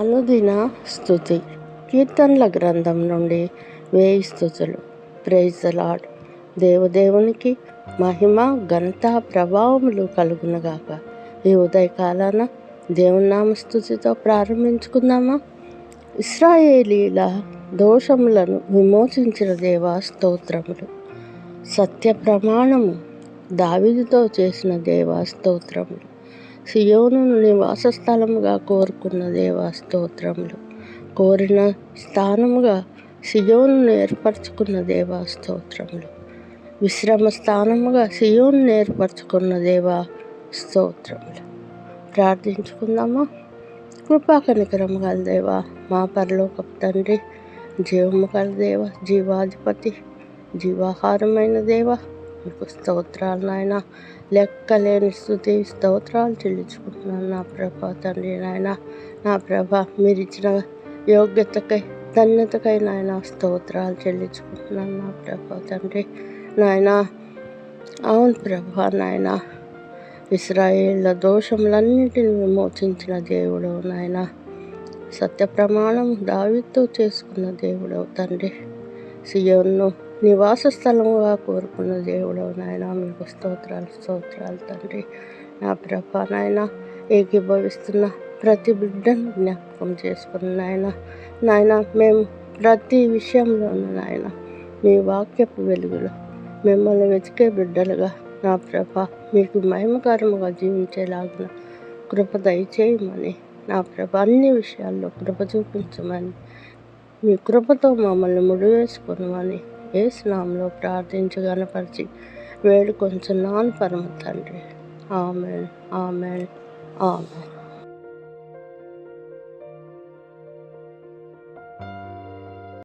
అనుదిన స్థుతి కీర్తనల గ్రంథం నుండి వేయి స్థుతులు ప్రైజ్ లాడ్ దేవదేవునికి మహిమ ఘనత ప్రభావములు కలుగునగాక. ఈ ఉదయకాలాన దేవుని నామ స్థుతితో ప్రారంభించుకుందామా? ఇస్రాయేలీల దోషములను విమోచించిన దేవా స్తోత్రములు. సత్య ప్రమాణము దావిదితో చేసిన దేవా స్తోత్రములు. సియోనును నివాస స్థలముగా కోరుకున్న దేవా స్తోత్రములు. కోరిన స్థానముగా సియోనును ఏర్పరచుకున్న దేవా స్తోత్రములు. విశ్రమ స్థానముగా సియోను ఏర్పరచుకున్న దేవా స్తోత్రములు. ప్రార్థించుకుందామా? కృపా కనికరం గల దేవా మా పరలోకపు తండ్రి జీవము గల దేవ జీవాధిపతి జీవాహారమైన దేవ నీకు స్తోత్రాలు నాయన. లెక్కలేని స్థుతి స్తోత్రాలు చెల్లించుకుంటున్నాను నా ప్రభా తండ్రి నాయన. నా ప్రభ మీరు ఇచ్చిన యోగ్యతకై ధన్యతకై నాయన స్తోత్రాలు చెల్లించుకుంటున్నాను నా ప్రభా తండ్రి నాయన. అవును ప్రభా నాయన. ఇస్రాయేళ్ళ దోషములన్నిటిని విమోచించిన దేవుడు నాయన. సత్య ప్రమాణం దావితో చేసుకున్న దేవుడు తండ్రి. సియోన్ను నివాస స్థలముగా కోరుకున్న దేవుడవు నాయన మీకు స్తోత్రాలు స్తోత్రాలు తండ్రి. నా ప్రభా నాయన ఏకీభవిస్తున్న ప్రతి బిడ్డను జ్ఞాపకం చేసుకున్న నాయన నాయన మేము ప్రతి విషయంలోనూ నాయన మీ వాక్యపు వెలుగులో మిమ్మల్ని వెతికే బిడ్డలుగా నా ప్రభ మీకు మహిమకరముగా జీవించేలాగిన కృప దయచేయమని నా ప్రభ అన్ని విషయాల్లో కృప చూపించమని మీ కృపతో మమ్మల్ని ముడివేసుకున్నామని ఏ స్నామంలో ప్రార్థించి గనపరిచి వేడుకొంచున్నాను పరమ తండ్రి. Amen amen amen.